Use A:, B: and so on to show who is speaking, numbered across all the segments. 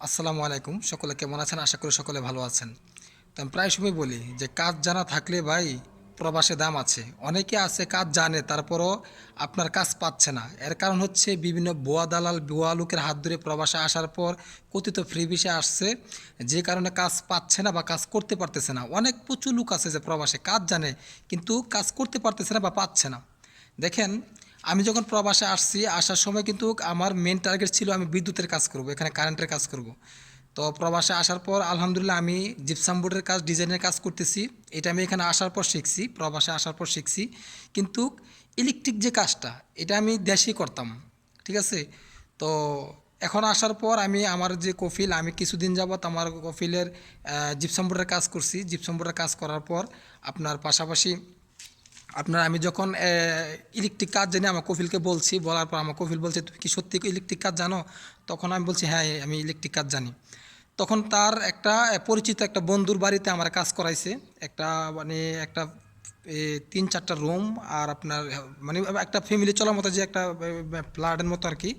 A: আসসালামু আলাইকুম, সকলে কেমন আছেন? আশা করি সকলে ভালো আছেন। তো আমি প্রায় সময় বলি যে, কাজ জানা থাকলে ভাই প্রবাসে দাম আছে। অনেকে আছে কাজ জানে, তারপরও আপনার কাজ পাচ্ছে না। এর কারণ হচ্ছে বিভিন্ন বোয়া দালাল বোয়া লোকের হাত ধরে প্রবাসে আসার পর কথিত ফ্রি বিষে আসছে, যে কারণে কাজ পাচ্ছে না বা কাজ করতে পারতেছে না। অনেক প্রচুর লোক আছে যে প্রবাসে কাজ জানে, কিন্তু কাজ করতে পারতেছে না বা পাচ্ছে না। দেখেন আমি যখন প্রবাসে আসছি, আসার সময় কিন্তু আমার মেন টার্গেট ছিল আমি বিদ্যুতের কাজ করব, এখানে কারেন্টের কাজ করব। তো প্রবাসে আসার পর আলহামদুলিল্লাহ আমি জিপসাম বোর্ডের কাজ ডিজাইনের কাজ করতেছি। এটা আমি এখানে আসার পর শিখছি, প্রবাসে আসার পর শিখছি। কিন্তু ইলেকট্রিক যে কাজটা, এটা আমি দেশেই করতাম, ঠিক আছে? তো এখন আসার পর আমি আমার যে কফিল, আমি কিছুদিন যাবত আমার কফিলের জিপসাম বোর্ডের কাজ করছি। জিপসাম বোর্ডের কাজ করার পর আপনার পাশাপাশি আপনার আমি যখন ইলেকট্রিক কাজ জানি, আমার কফিলকে বলছি, বলার পর আমার কফিল বলছে, তুমি কি সত্যি ইলেকট্রিক কাজ জানো? তখন আমি বলছি হ্যাঁ আমি ইলেকট্রিক কাজ জানি। তখন তার একটা পরিচিত একটা বন্ধুর বাড়িতে আমার কাজ করাইছে। একটা মানে একটা তিন চারটা রুম আর আপনার মানে একটা ফ্যামিলি চলার মতো যে একটা ফ্ল্যাটের মতো আর কি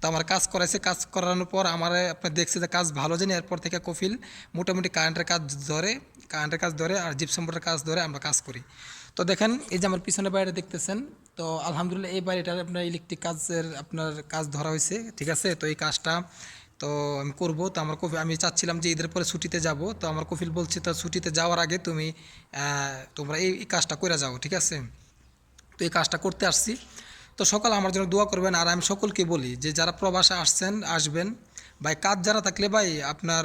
A: তো আমার কাজ করাইছে, কাজ করানোর পর আমার আপনার দেখছে যে কাজ ভালো জানি এরপর থেকে কফিল মোটামুটি কারেন্টের কাজ ধরে কারেন্টের কাজ ধরে আর জিপসাম বোর্ডের কাজ ধরে আমরা কাজ করি। তো দেখেন, এই যে আমার পিছনে বাইরে দেখতেছেন, তো আলহামদুলিল্লাহ এই বাড়িটার আপনার ইলেকট্রিক কাজের আপনার কাজ ধরা হয়েছে, ঠিক আছে? তো এই কাজটা তো আমি করব। তো আমার কফি আমি চাচ্ছিলাম যে ঈদের পরে ছুটিতে যাব। তো আমার কফিল বলছে, তো ছুটিতে যাওয়ার আগে তুমি তোমরা এই এই কাজটা করে যাও, ঠিক আছে? তো এই কাজটা করতে আসছি। তো সকাল আমার জন্য দোয়া করবেন। আর আমি সকলকে বলি যে, যারা প্রবাসে আসছেন, আসবেন, ভাই, কাজ যারা থাকলে ভাই, আপনার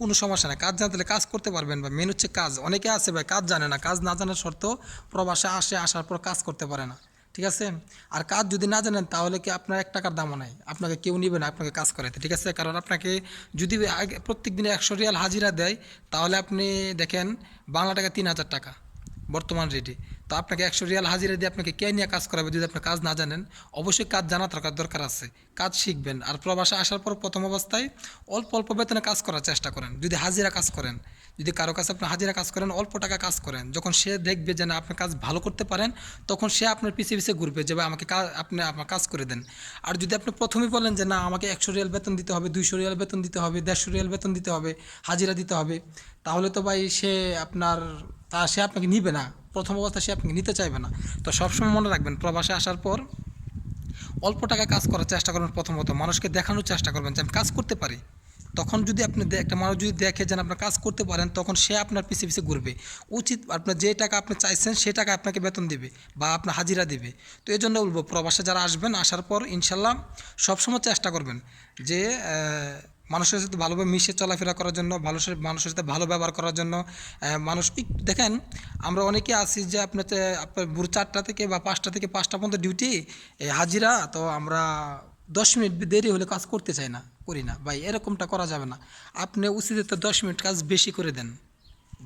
A: কোনো সমস্যা নেই। কাজ জানা জানতে কাজ করতে পারবেন বা মেন হচ্ছে কাজ। অনেকে আছে ভাই, কাজ জানে না। কাজ না জানার সত্ত্বেও প্রবাসে আসে, আসার পর কাজ করতে পারে না। ঠিক আছে? আর কাজ যদি না জানেন, তাহলে কি আপনার এক টাকার দামও নাই। আপনাকে কেউ নেবে না, আপনাকে কাজ করাতে ঠিক আছে? কারণ আপনাকে যদি আগে প্রত্যেক দিনে একশো রিয়াল হাজিরা দেয়, তাহলে আপনি দেখেন বাংলা টাকা তিন হাজার টাকা, বর্তমান রেটে তো আপনাকে একশো রিয়াল হাজিরা দিয়ে আপনাকে কে নিয়ে কাজ করাবে যদি আপনি কাজ না জানেন? অবশ্যই কাজ জানা দরকার দরকার আছে। কাজ শিখবেন। আর প্রবাসে আসার পর প্রথম অবস্থায় অল্প অল্প বেতনে কাজ করার চেষ্টা করেন। যদি হাজিরা কাজ করেন, যদি কারও কাছে আপনি হাজিরা কাজ করেন, অল্প টাকা কাজ করেন, যখন সে দেখবে যে না, আপনি কাজ ভালো করতে পারেন, তখন সে আপনার পিছিয়ে পিছিয়ে ঘুরবে যে, ভাই, আমাকে কাজ আপনি আমার কাজ করে দেন। আর যদি আপনি প্রথমেই বলেন যে, না, আমাকে একশো রিয়াল বেতন দিতে হবে, দুইশো রিয়াল বেতন দিতে হবে, দেড়শো রিয়াল বেতন দিতে হবে, হাজিরা দিতে হবে, তাহলে তো ভাই সে আপনার তা সে আপনাকে নিবে না। প্রথম অবস্থা সে আপনাকে নিতে চাইবে না। তো সবসময় মনে রাখবেন, প্রবাসে আসার পর অল্প টাকা কাজ করার চেষ্টা করবেন প্রথমত। মানুষকে দেখানোর চেষ্টা করবেন যে, আমি কাজ করতে পারি। তখন যদি আপনি একটা মানুষ যদি দেখে যেন আপনার কাজ করতে পারেন, তখন সে আপনার পিছিয়ে পিছিয়ে ঘুরবে। উচিত আপনার যে টাকা আপনি চাইছেন, সে টাকা আপনাকে বেতন দেবে বা আপনার হাজিরা দেবে। তো এই জন্য বলব, প্রবাসে যারা আসবেন, আসার পর ইনশাল্লাহ সবসময় চেষ্টা করবেন যে মানুষের সাথে ভালোভাবে মিশে চলাফেরা করার জন্য ভালো মানুষের সাথে ভালো ব্যবহার করার জন্য মানুষ দেখেন, আমরা অনেকে আছি যে আপনার আপনার ভোর চারটা থেকে বা পাঁচটা থেকে পাঁচটা পর্যন্ত ডিউটি হাজিরা, তো আমরা দশ মিনিট দেরি হলে কাজ করতে চাই না, করি না। ভাই, এরকমটা করা যাবে না। আপনি উচিত দশ মিনিট কাজ বেশি করে দেন।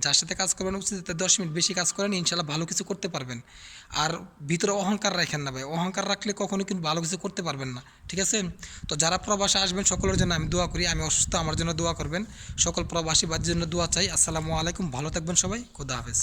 A: যার সাথে কাজ করবেন উচিত দশ মিনিট বেশি কাজ করেন, ইনশাল্লাহ ভালো কিছু করতে পারবেন। আর ভিতরে অহংকার রাখেন না ভাই। অহংকার রাখলে কখনো কিন্তু ভালো কিছু করতে পারবেন না, ঠিক আছে? তো যারা প্রবাসে আসবেন, সকলের জন্য আমি দোয়া করি, আমি অসুস্থ, আমার জন্য দোয়া করবেন। সকল প্রবাসী বাদের জন্য দোয়া চাই। আসসালামু আলাইকুম, ভালো থাকবেন সবাই। খোদা হাফেজ।